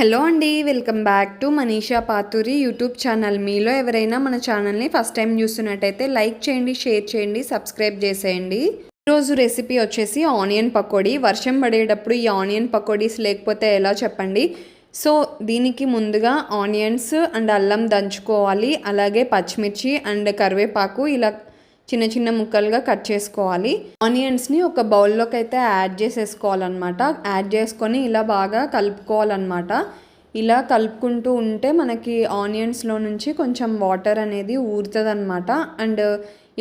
Hello అండి welcome back to Manisha Pathuri YouTube channel. మీలో ఎవరైనా మన ఛానల్ని ఫస్ట్ టైం చూస్తున్నట్టయితే లైక్ చేయండి షేర్ చేయండి సబ్స్క్రైబ్ చేసేయండి. ఈరోజు రెసిపీ వచ్చేసి ఆనియన్ పకోడీ. వర్షం పడేటప్పుడు ఈ ఆనియన్ పకోడీస్ లేకపోతే ఎలా చెప్పండి? సో దీనికి ముందుగా ఆనియన్స్ అండ్ అల్లం దంచుకోవాలి. అలాగే పచ్చిమిర్చి అండ్ కరివేపాకు ఇలా చిన్న చిన్న ముక్కలుగా కట్ చేసుకోవాలి. ఆనియన్స్ని ఒక బౌల్లోకి అయితే యాడ్ చేసేసుకోవాలన్నమాట. యాడ్ చేసుకొని ఇలా బాగా కలుపుకోవాలన్నమాట. ఇలా కలుపుకుంటూ ఉంటే మనకి ఆనియన్స్లో నుంచి కొంచెం వాటర్ అనేది ఊరుతుంది అనమాట అండ్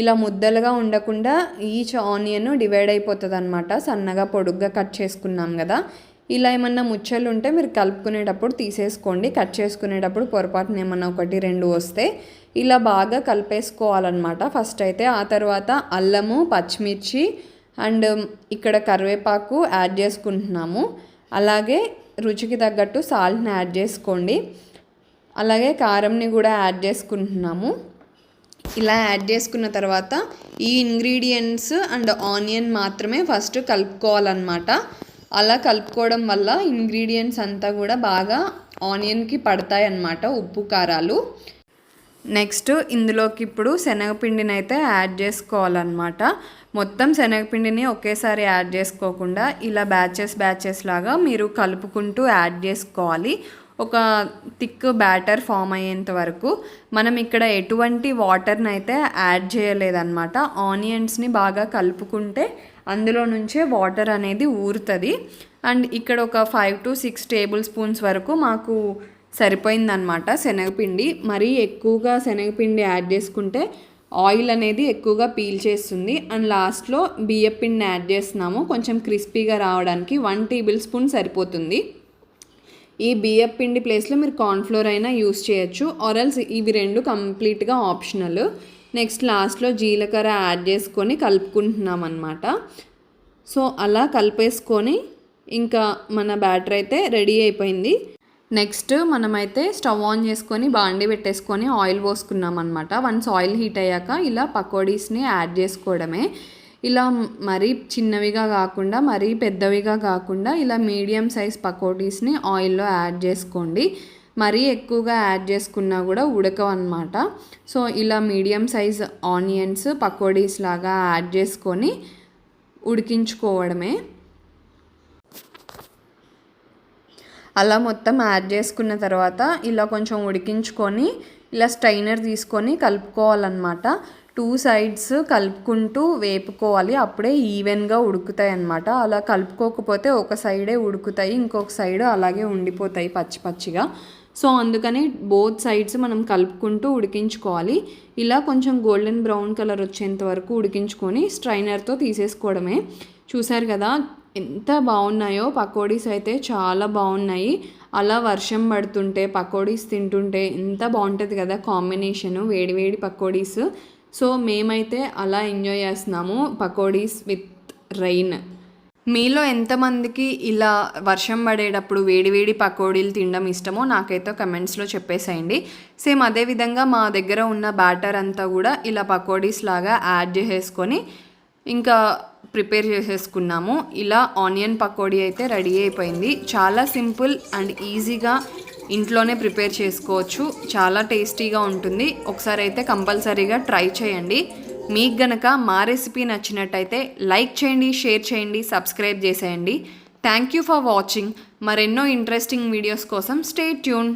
ఇలా ముద్దలుగా ఉండకుండా ఈచ్ ఆనియన్ డివైడ్ అయిపోతుంది అనమాట సన్నగా పొడుగ్గా కట్ చేసుకున్నాం కదా. ఇలా ఏమన్నా ముచ్చలు ఉంటే మీరు కలుపుకునేటప్పుడు తీసేసుకోండి కట్ చేసుకునేటప్పుడు పొరపాటున ఏమన్నా ఒకటి రెండు వస్తే ఇలా బాగా కలిపేసుకోవాలన్నమాట. ఫస్ట్ అయితే ఆ తర్వాత అల్లము పచ్చిమిర్చి అండ్ ఇక్కడ కరివేపాకు యాడ్ చేసుకుంటున్నాము. అలాగే రుచికి తగ్గట్టు సాల్ట్ని యాడ్ చేసుకోండి. అలాగే కారంని కూడా యాడ్ చేసుకుంటున్నాము. ఇలా యాడ్ చేసుకున్న తర్వాత ఈ ఇంగ్రీడియంట్స్ అండ్ ఆనియన్ మాత్రమే ఫస్ట్ కలుపుకోవాలన్నమాట. అలా కలుపుకోవడం వల్ల ఇంగ్రీడియంట్స్ అంతా కూడా బాగా ఆనియన్కి పడతాయి అన్నమాట ఉప్పు కారాలు. నెక్స్ట్ ఇందులోకి ఇప్పుడు శనగపిండిని అయితే యాడ్ చేసుకోవాలన్నమాట. మొత్తం శనగపిండిని ఒకేసారి యాడ్ చేసుకోకుండా ఇలా బ్యాచెస్ బ్యాచెస్ లాగా మీరు కలుపుకుంటూ యాడ్ చేసుకోవాలి. ఒక థిక్ బ్యాటర్ ఫామ్ అయ్యేంత వరకు మనం ఇక్కడ ఎటువంటి వాటర్ని అయితే యాడ్ చేయలేదన్నమాట. ఆనియన్స్ని బాగా కలుపుకుంటే అందులో నుంచే వాటర్ అనేది ఊరుతుంది. అండ్ ఇక్కడ ఒక five to six table spoons వరకు మాకు సరిపోయిందనమాట శనగపిండి. మరీ ఎక్కువగా శనగపిండి యాడ్ చేసుకుంటే ఆయిల్ అనేది ఎక్కువగా పీల్ చేస్తుంది. అండ్ లాస్ట్లో బియ్యపిండిని యాడ్ చేస్తున్నాము. కొంచెం క్రిస్పీగా రావడానికి వన్ టేబుల్ స్పూన్ సరిపోతుంది. ఈ బియ్యం పిండి ప్లేస్లో మీరు కార్న్ఫ్లోర్ అయినా యూస్ చేయొచ్చు. ఆరల్స్ ఇవి రెండు కంప్లీట్గా ఆప్షనల్. నెక్స్ట్ లాస్ట్లో జీలకర్ర యాడ్ చేసుకొని కలుపుకుంటున్నాం అనమాట సో అలా కలిపేసుకొని ఇంకా మన బ్యాటర్ అయితే రెడీ అయిపోయింది. నెక్స్ట్ మనమైతే స్టవ్ ఆన్ చేసుకొని బాండి పెట్టేసుకొని ఆయిల్ పోసుకున్నాం అనమాట వన్స్ ఆయిల్ హీట్ అయ్యాక ఇలా పకోడీస్ని యాడ్ చేసుకోవడమే. ఇలా మరీ చిన్నవిగా కాకుండా మరీ పెద్దవిగా కాకుండా ఇలా మీడియం సైజ్ పకోడీస్ని ఆయిల్లో యాడ్ చేసుకోండి. మరీ ఎక్కువగా యాడ్ చేసుకున్నా కూడా ఉడకవు అనమాట సో ఇలా మీడియం సైజ్ ఆనియన్స్ పకోడీస్ లాగా యాడ్ చేసుకొని ఉడికించుకోవడమే. అలా మొత్తం యాడ్ చేసుకున్న తర్వాత ఇలా కొంచెం ఉడికించుకొని ఇలా స్టైనర్ తీసుకొని కలుపుకోవాలన్నమాట. టూ సైడ్స్ కలుపుకుంటూ వేపుకోవాలి. అప్పుడే ఈవెన్గా ఉడుకుతాయి అన్నమాట. అలా కలుపుకోకపోతే ఒక సైడే ఉడుకుతాయి ఇంకొక సైడ్ అలాగే ఉండిపోతాయి పచ్చి పచ్చిగా. సో అందుకని బోత్ సైడ్స్ మనం కలుపుకుంటూ ఉడికించుకోవాలి. ఇలా కొంచెం గోల్డెన్ బ్రౌన్ కలర్ వచ్చేంత వరకు ఉడికించుకొని స్ట్రైనర్తో తీసేసుకోవడమే. చూశారు కదా ఎంత బాగున్నాయో. పకోడీస్ అయితే చాలా బాగున్నాయి. అలా వర్షం పడుతుంటే పకోడీస్ తింటుంటే ఎంత బాగుంటుంది కదా కాంబినేషను. వేడివేడి పకోడీస్. సో మేమైతే అలా ఎంజాయ్ చేస్తున్నాము పకోడీస్ విత్ రైన్. మీలో ఎంతమందికి ఇలా వర్షం పడేటప్పుడు వేడివేడి పకోడీలు తినడం ఇష్టమో నాకైతే కమెంట్స్లో చెప్పేసేయండి. సేమ్ అదేవిధంగా మా దగ్గర ఉన్న బ్యాటర్ అంతా కూడా ఇలా పకోడీస్ లాగా యాడ్ చేసేసుకొని ఇంకా ప్రిపేర్ చేసేసుకున్నాము. ఇలా ఆనియన్ పకోడీ అయితే రెడీ అయిపోయింది. చాలా సింపుల్ అండ్ ఈజీగా ఇంట్లోనే ప్రిపేర్ చేసుకోవచ్చు. చాలా టేస్టీగా ఉంటుంది. ఒకసారి అయితే కంపల్సరీగా ట్రై చేయండి. మీకు గనక మా రెసిపీ నచ్చినట్టయితే లైక్ చేయండి షేర్ చేయండి సబ్స్క్రైబ్ చేసేయండి. థ్యాంక్ యూ ఫర్ వాచింగ్ మరెన్నో ఇంట్రెస్టింగ్ వీడియోస్ కోసం స్టే ట్యూన్